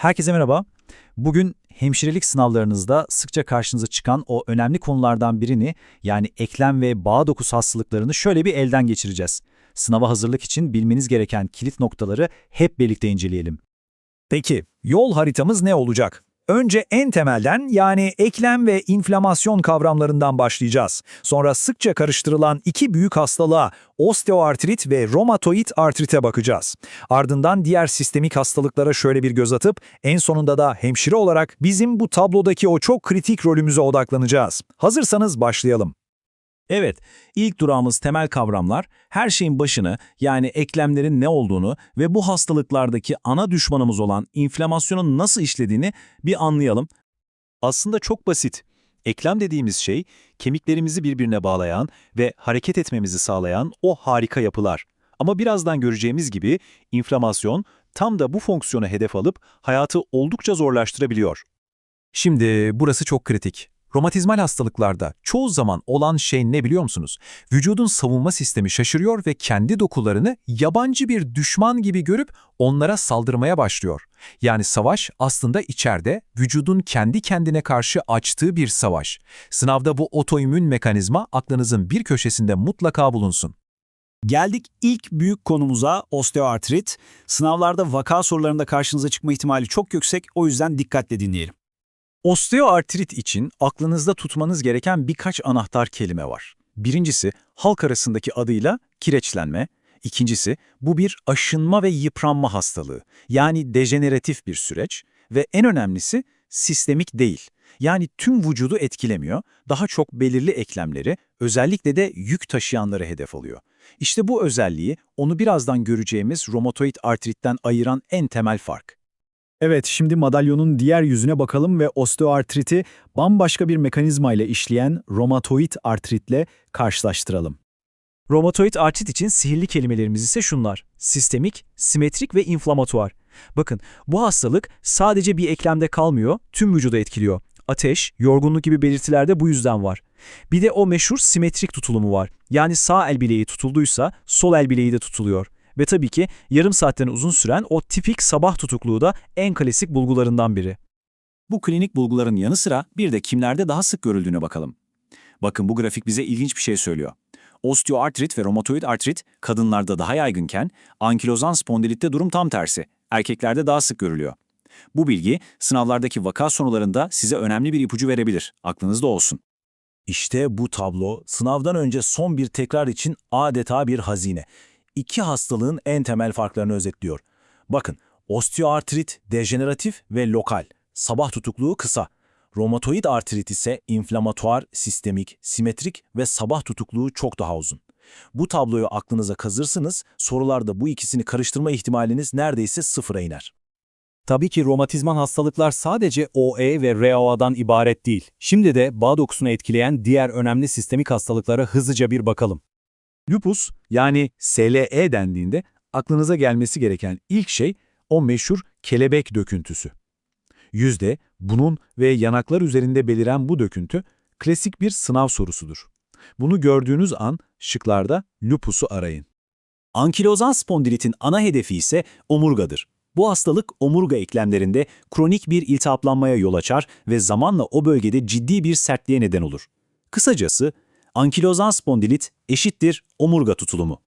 Herkese merhaba. Bugün hemşirelik sınavlarınızda sıkça karşınıza çıkan o önemli konulardan birini yani eklem ve bağ dokusu hastalıklarını şöyle bir elden geçireceğiz. Sınava hazırlık için bilmeniz gereken kilit noktaları hep birlikte inceleyelim. Peki, yol haritamız ne olacak? Önce en temelden yani eklem ve inflamasyon kavramlarından başlayacağız. Sonra sıkça karıştırılan iki büyük hastalığa osteoartrit ve romatoid artrite bakacağız. Ardından diğer sistemik hastalıklara şöyle bir göz atıp en sonunda da hemşire olarak bizim bu tablodaki o çok kritik rolümüze odaklanacağız. Hazırsanız başlayalım. Evet, ilk durağımız temel kavramlar, her şeyin başını yani eklemlerin ne olduğunu ve bu hastalıklardaki ana düşmanımız olan inflamasyonun nasıl işlediğini bir anlayalım. Aslında çok basit. Eklem dediğimiz şey kemiklerimizi birbirine bağlayan ve hareket etmemizi sağlayan o harika yapılar. Ama birazdan göreceğimiz gibi inflamasyon tam da bu fonksiyonu hedef alıp hayatı oldukça zorlaştırabiliyor. Şimdi burası çok kritik. Romatizmal hastalıklarda çoğu zaman olan şey ne biliyor musunuz? Vücudun savunma sistemi şaşırıyor ve kendi dokularını yabancı bir düşman gibi görüp onlara saldırmaya başlıyor. Yani savaş aslında içeride vücudun kendi kendine karşı açtığı bir savaş. Sınavda bu otoimmün mekanizma aklınızın bir köşesinde mutlaka bulunsun. Geldik ilk büyük konumuza osteoartrit. Sınavlarda vaka sorularında karşınıza çıkma ihtimali çok yüksek o yüzden dikkatle dinleyelim. Osteoartrit için aklınızda tutmanız gereken birkaç anahtar kelime var. Birincisi halk arasındaki adıyla kireçlenme, ikincisi bu bir aşınma ve yıpranma hastalığı yani dejeneratif bir süreç ve en önemlisi sistemik değil. Yani tüm vücudu etkilemiyor, daha çok belirli eklemleri, özellikle de yük taşıyanları hedef alıyor. İşte bu özelliği onu birazdan göreceğimiz romatoid artritten ayıran en temel fark. Evet, şimdi madalyonun diğer yüzüne bakalım ve osteoartriti bambaşka bir mekanizma ile işleyen romatoid artritle karşılaştıralım. Romatoid artrit için sihirli kelimelerimiz ise şunlar. Sistemik, simetrik ve inflamatuar. Bakın bu hastalık sadece bir eklemde kalmıyor, tüm vücuda etkiliyor. Ateş, yorgunluk gibi belirtiler de bu yüzden var. Bir de o meşhur simetrik tutulumu var. Yani sağ el bileği tutulduysa sol el bileği de tutuluyor. Ve tabii ki yarım saatten uzun süren o tipik sabah tutukluğu da en klasik bulgularından biri. Bu klinik bulguların yanı sıra bir de kimlerde daha sık görüldüğüne bakalım. Bakın bu grafik bize ilginç bir şey söylüyor. Osteoartrit ve romatoid artrit kadınlarda daha yaygınken ankilozan spondilitte durum tam tersi. Erkeklerde daha sık görülüyor. Bu bilgi sınavlardaki vaka sorularında size önemli bir ipucu verebilir. Aklınızda olsun. İşte bu tablo sınavdan önce son bir tekrar için adeta bir hazine. İki hastalığın en temel farklarını özetliyor. Bakın, osteoartrit dejeneratif ve lokal, sabah tutukluğu kısa. Romatoid artrit ise inflamatuar, sistemik, simetrik ve sabah tutukluğu çok daha uzun. Bu tabloyu aklınıza kazırsınız, sorularda bu ikisini karıştırma ihtimaliniz neredeyse sıfıra iner. Tabii ki romatizmal hastalıklar sadece OE ve REOA'dan ibaret değil. Şimdi de bağ dokusunu etkileyen diğer önemli sistemik hastalıklara hızlıca bir bakalım. Lupus yani SLE dendiğinde aklınıza gelmesi gereken ilk şey o meşhur kelebek döküntüsü. Yüzde, bunun ve yanaklar üzerinde beliren bu döküntü klasik bir sınav sorusudur. Bunu gördüğünüz an şıklarda lupusu arayın. Ankilozan spondilitin ana hedefi ise omurgadır. Bu hastalık omurga eklemlerinde kronik bir iltihaplanmaya yol açar ve zamanla o bölgede ciddi bir sertliğe neden olur. Kısacası ankilozan spondilit eşittir omurga tutulumu.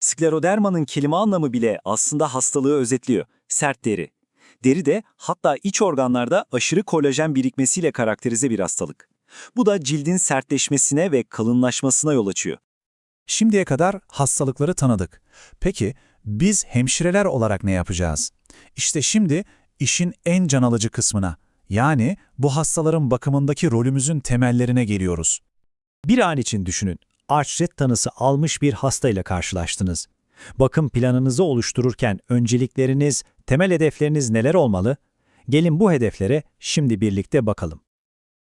Sklerodermanın kelime anlamı bile aslında hastalığı özetliyor. Sert deri. Deri de hatta iç organlarda aşırı kolajen birikmesiyle karakterize bir hastalık. Bu da cildin sertleşmesine ve kalınlaşmasına yol açıyor. Şimdiye kadar hastalıkları tanıdık. Peki biz hemşireler olarak ne yapacağız? İşte şimdi işin en can alıcı kısmına, yani bu hastaların bakımındaki rolümüzün temellerine geliyoruz. Bir an için düşünün. Artrit tanısı almış bir hastayla karşılaştınız. Bakım planınızı oluştururken öncelikleriniz, temel hedefleriniz neler olmalı? Gelin bu hedeflere şimdi birlikte bakalım.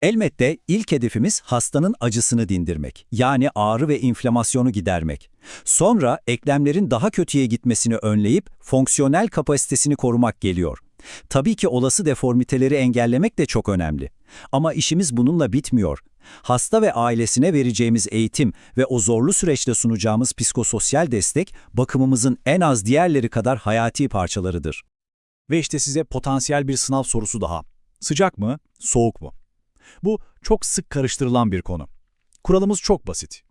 Elbette ilk hedefimiz hastanın acısını dindirmek, yani ağrı ve inflamasyonu gidermek. Sonra eklemlerin daha kötüye gitmesini önleyip fonksiyonel kapasitesini korumak geliyor. Tabii ki olası deformiteleri engellemek de çok önemli. Ama işimiz bununla bitmiyor. Hasta ve ailesine vereceğimiz eğitim ve o zorlu süreçte sunacağımız psikososyal destek bakımımızın en az diğerleri kadar hayati parçalarıdır. Ve işte size potansiyel bir sınav sorusu daha. Sıcak mı, soğuk mu? Bu çok sık karıştırılan bir konu. Kuralımız çok basit.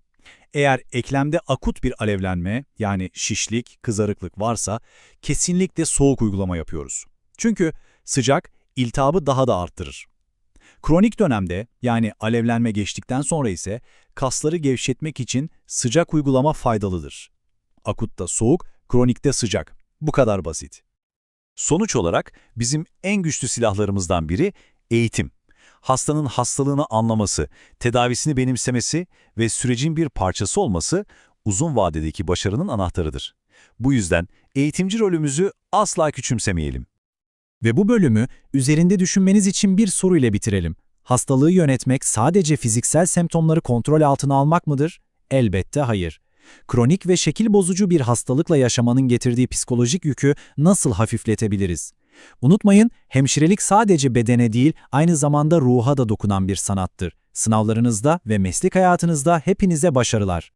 Eğer eklemde akut bir alevlenme yani şişlik, kızarıklık varsa kesinlikle soğuk uygulama yapıyoruz. Çünkü sıcak iltihabı daha da arttırır. Kronik dönemde yani alevlenme geçtikten sonra ise kasları gevşetmek için sıcak uygulama faydalıdır. Akutta soğuk, kronikte sıcak. Bu kadar basit. Sonuç olarak bizim en güçlü silahlarımızdan biri eğitim. Hastanın hastalığını anlaması, tedavisini benimsemesi ve sürecin bir parçası olması uzun vadedeki başarının anahtarıdır. Bu yüzden eğitimci rolümüzü asla küçümsemeyelim. Ve bu bölümü üzerinde düşünmeniz için bir soruyla bitirelim. Hastalığı yönetmek sadece fiziksel semptomları kontrol altına almak mıdır? Elbette hayır. Kronik ve şekil bozucu bir hastalıkla yaşamanın getirdiği psikolojik yükü nasıl hafifletebiliriz? Unutmayın, hemşirelik sadece bedene değil, aynı zamanda ruha da dokunan bir sanattır. Sınavlarınızda ve meslek hayatınızda hepinize başarılar.